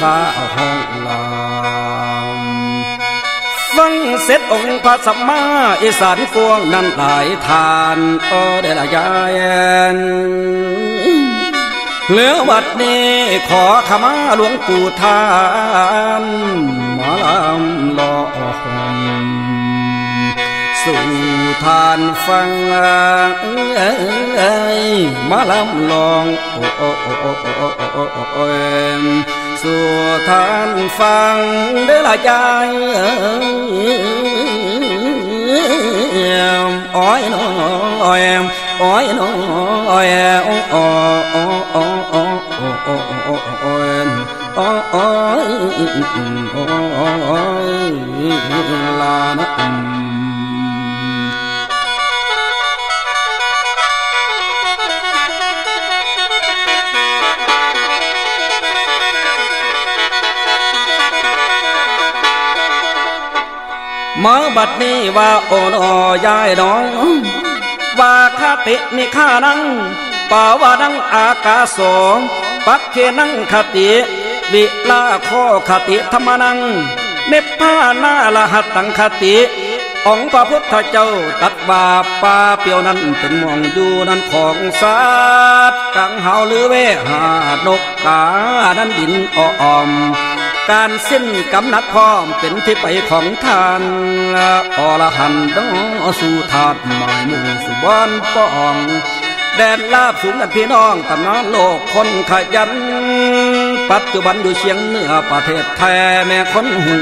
ฟ้าห้องลำฟังเสร็จองค์พระสัมมาอิสานฟวงนั้นหลายทานโอเดลยานเหลือวัดนี้ขอขมาหลวงปู่ทานหมาลำลอหมสู่ทานฟัง má làm loạn em xua than phang để là trai em ói nó em ói nó em là nó ะมาบัดนี้ว่าโอนอยายน้อยว่าคาตินิข้านังป่าว่านังอากาสงปักเคนังคติวิลาโคคติธรรมนังเนปพานาละหัตตังคติองค์พระพุทธเจ้าตัดบาปปาเปียวนั้นเป็นมองอยู่นั้นของสัตว์กังเฮาหรือเวหานกกานั้นดินออม การสิ้นกำนัดพร้อมเป็นที่ไปของทานอรหันต์ต้องสู่ธาตุหมายมุ่งสุบอนป้อง แดนลาบสูงกันพี่น้องตำนานโลกคนขยัน ปัจจุบันอยู่เชียงเหนือประเทศไทยแม่คนหู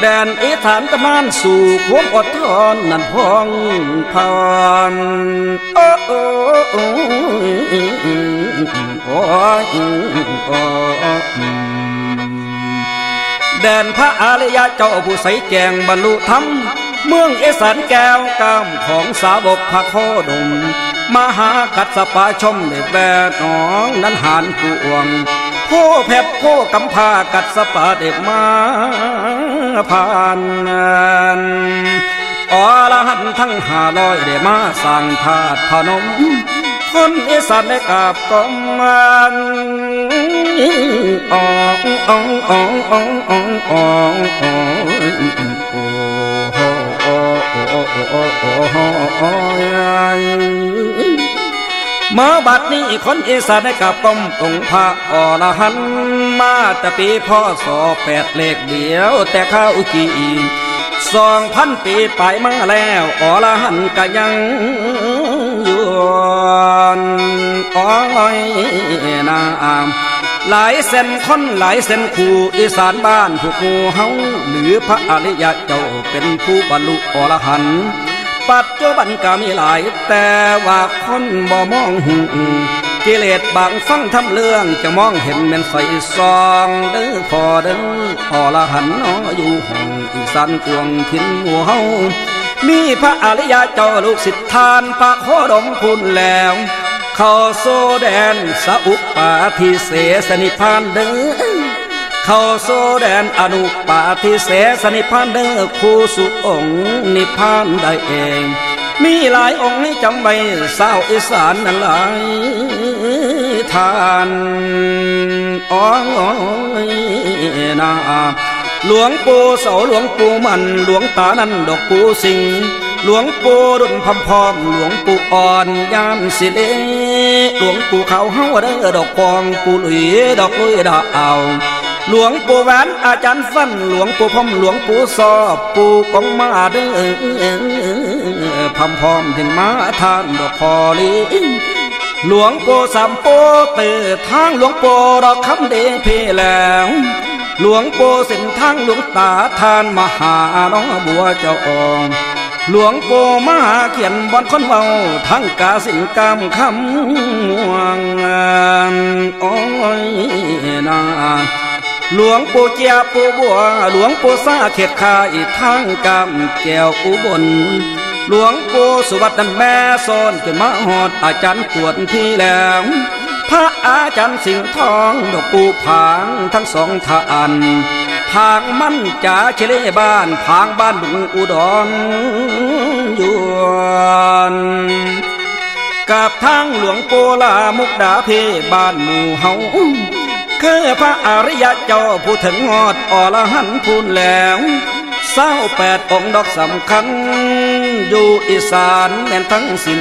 แดนอีฐานตะมานสู่ความอดทนนั่นพองพานโอ้โอ้โอ้โอ้โอ้ แดนพระอริยเจ้าผู้ใสแจงบรรลุธรรม เมืองเอสานแก้วกามของสาวกพระโคดม มหากัสสปะชมเด็แวดน้องนั้นหานผู้อวงผู้แผบผู้กำพากัดสปาเด็กมาผ่านอรหันทั้งห้าร้อยได้มาสร้างธาตุพนม คนอีสานได้กราบกอมมันอองอองอองอองอองอองอองโอ้โหโอ้โหโอ้โหโอ้โหโอ้โหมาบัดนี้คนอีสานได้กราบกอมองพระอรหันมาแต่ปีพ่อสอแปดเลขเดียว แต่ข้าวกี่สองพันปีไปมาแล้วอรหันก็ยัง อ๋อ้อยนามหลายเส้นคนหลายเส้นคู่อีสานบ้านพวกหมู่เฮาหรือพระอริยะเจ้าเป็นผู้บรรลุอรหันต์ปัจจุบันก็มีหลายแต่ว่าคนบ่มองหูกิเลสบางฟังทำเรื่องจะมองเห็นเป็นไฟซองเด้อพอเด้ออรหันต์นออยู่ห้องอีสานกวงทิ้นหมู่เฮา มีพระอริยเจ้าลูกศิษย์ทานพระโคดมคุณแล้ว เข้าโซแดนสอุปปาทิเสสนิพานเด้อเข้าโซแดนอนุปาทิเสสนิพานเด้อคูสุองนิพพานได้เอง มีหลายองค์ให้จำไว้สาวอีสานนั้นหลายทานอ้อยนา หลวงปู่เสาหลวงปู่มันหลวงตานันดอกปู่สิงหลวงปู่ดุนพำพอมหลวงปู่อ่อนยามสิเลหลวงปู่เขาเฮาเด้อดอกปองปู่หลุยดอกลุยดอกเอาหลวงปู่แหวนอาจารย์ฟันหลวงปู่พมหลวงปู่สอบปู่กองมาเด้อพำพอมถึงมาทานดอกพอลีหลวงปู่สามโปเตอทางหลวงปู่ดอกคำเดเพแล้ว หลวงปู่เส้นทางหลวงตาทานมหาน้องบัวเจ้าอองหลวงปู่มหาเขียนบอนคนเว้าทั้งกาสิงกามคำม่วงโอ้ยนาหลวงปู่เจียปู่บัว หลวงปู่ซาเขตคาอีกทางกำแก้วอุบล หลวงปู่สุวัตนันแม่โซนจนมาหอดอาจารย์ปวดพี่แล้ว พระอาจารย์สิงห์ทองดอกปูผางทั้งสองทานผางมั่นจ่าเชลบ้านผางบ้านดุงอุดรยวนกับทางหลวงปูลามุกดาเพบ้านหมู่เฮาคือพระอริยะเจ้าผู้ถึงงอดอรหันพูนแล้วเศร้าแปดองค์ดอกสำคัญ อยู่อีสานแม่นทั้งสิ้น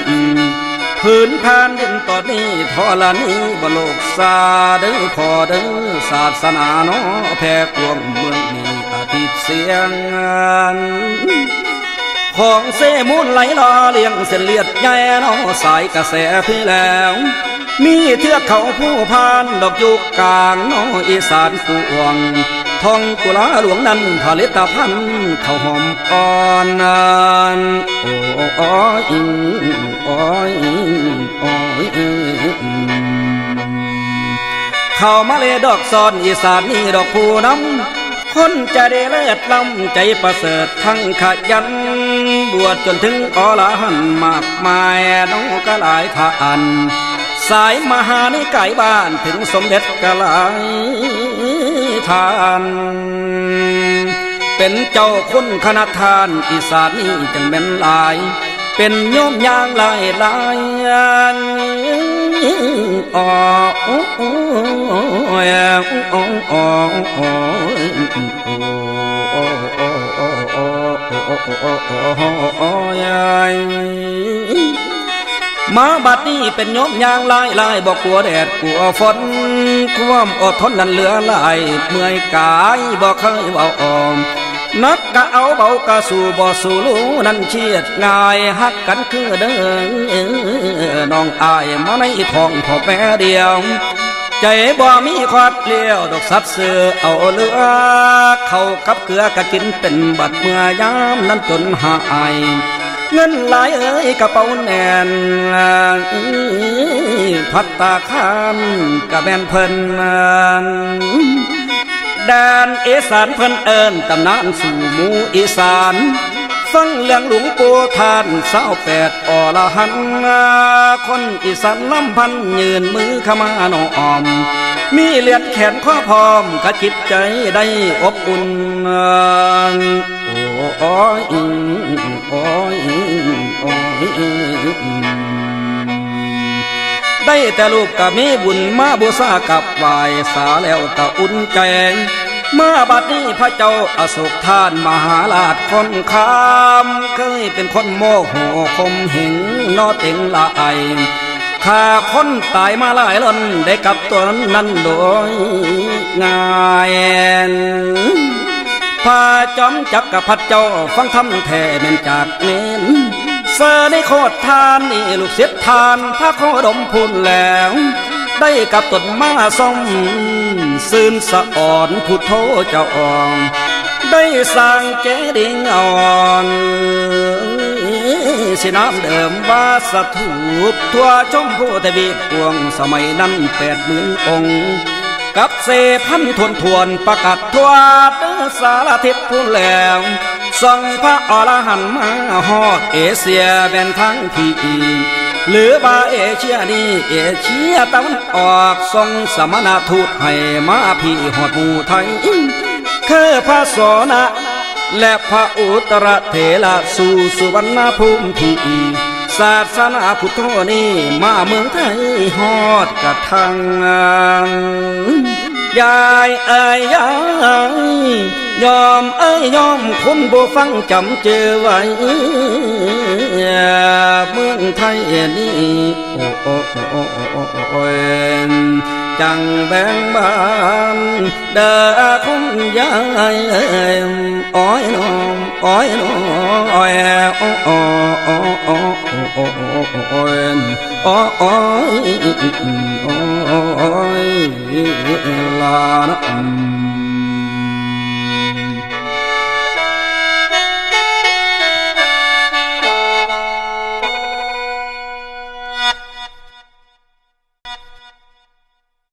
พื้นแผ่นดินตอนนี้ทอละนี้บโลกซาเด้อพอเด้อศาสนาเนาะแพ่กวงเมืองนี้อาทิตย์เสียงงานของเสมูลไหลลอเลี้ยงเส้นเลียดใหญ่นอสายกระแสพี่แล้ว มีเทือกเขาผู้พานดอกยุกกลางเนออีสานปวง ทองกุลาหลวงนั้นผลิตภัณฑ์ข้าวหอมอ่อนนานโอ้อ้ยโอ้ยโอ้ยเข้ามาเลดอกซอนอีสานนี่ดอกผู้น้ำคนจะได้เลิศล้ำใจประเสริฐทั้งขยัน บวชจนถึงอรหันมากมายน้องก็หลายทานสายมหานิกายบ้านถึงสมเด็จก็หลาย ทาน เป็นเจ้าคุณคณะทานอีสานนี่จังเป็นหลาย เป็นโยมยางหลายหลายอ๋ออ้โอ้โอ้ยโอ้โอ้โอ้โอ้ยมาบัดนี้เป็นโยมยางลายลายบอกกลัวแดดกลัวฝน ความอดทนนั้นเหลือหลายเมื่อยกายบอกเคยเบาออมนักกะเอาเบากะสู่บ่สู่รู้นั่นเชียดง่ายฮักกันคือเดิมน้องอายมาในท้องพ่อแม่เดียว ใจบ่มีควัดเลี้ยวดอกสัตว์เสือเอาเลือเข้ากับเกลือกะกินเป็นบัดเมื่อยามนั้นจนหาย เงินหลายเอ้ยกระเป๋าแน่นพัตตาคานกระแม่นเพิ่นแดนอีสานเพิ่นเอิญตำนานสู่หมู่อีสานฟังเรื่องหลวงปู่ท่านเศร้าแปดอรหันคนอีสานลำพันยืนมือขมาหนออมมีเลือดแขนข้อพร้อมกระจิตใจได้อบอุ่น อ้ยโอ้ยโอ้ยได้แต่ลูกกะมีบุญมาบูชากับไหวสาแล้วกะอุ่นใจมาบัดนี้พระเจ้าอโศกท่านมหาราชคนคามเคยเป็นคนโมโหคมเหงนอเต็งละไอข้าคนตายมาหลายล้นได้กับตัวนั้นโดยง่าย พาจอมจักกับพัดเจ้าฟังทำแท่เม่นจากเน้นเสอในโคตรทานนี่ลูกเสียทานพระโคดมพูนแล้ว ได้กับตนมาส่องซื่นสะอ่อนพุทโธเจ้าอ่อนได้สร้างเจดีย์อ่อนสิน้ำเดิมว่าสถูปทั่วชมพูทวีปวงสมัยนั้นแปดหมื่นองค์ กับเสพันทวนทวนประกาศทั่วสารทิศพูนแล้วส่งพระอรหันต์มาฮอดเอเชียเป็นทั้งที่หรือว่าเอเชียนี่เอเชียตะวันออกทรงสมณทูตให้มาพี่หอดหมู่ไทยคือพระโสนะและพระอุตรเถระสู่สุวรรณภูมิที่ ศาสนาพุทธนี่มาเมืองไทยฮอดกระทังยายเอ้ยยายยอมเอ้ยยอมคุณผู้ฟังจำเจอไว้เมืองไทยนี่โอ้โอ้โอ้โอ้โอ้โอ้จังแบงบานเด้อคุณยายอ้อยน้องอ้อยน้องอ้อยโอ้โอ้โอ้อ้โអូអូអូអូអូឡាណា